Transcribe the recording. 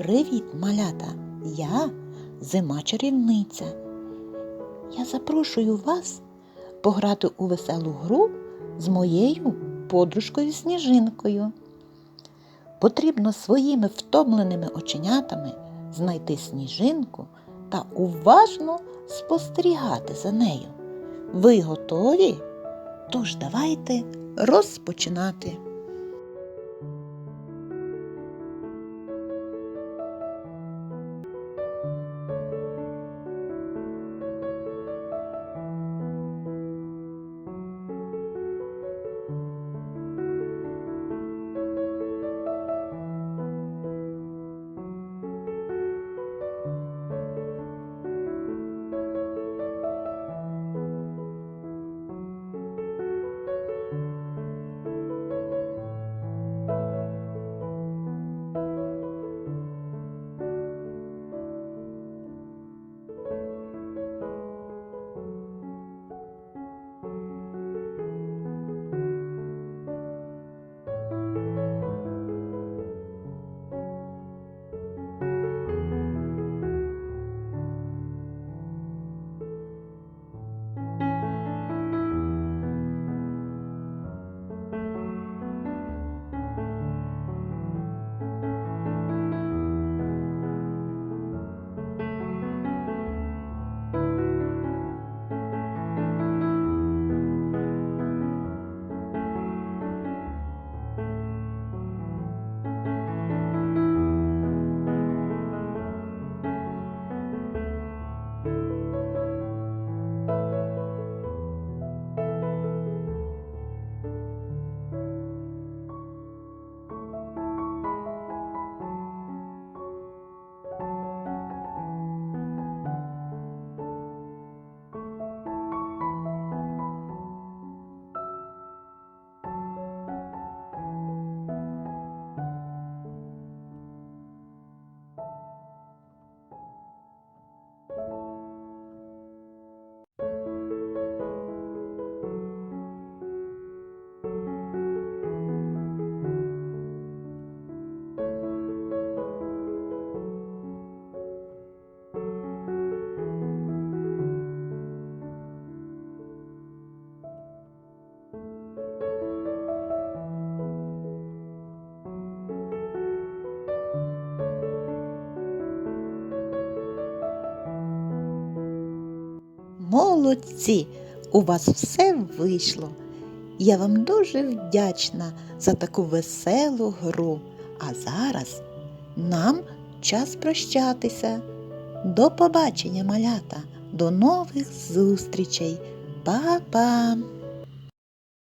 Привіт, малята! Я зима чарівниця. Я запрошую вас пограти у веселу гру з моєю подружкою Сніжинкою. Потрібно своїми втомленими оченятами знайти сніжинку та уважно спостерігати за нею. Ви готові? Тож давайте розпочинати. Молодці! У вас все вийшло. Я вам дуже вдячна за таку веселу гру. А зараз нам час прощатися. До побачення, малята, до нових зустрічей. Па-па!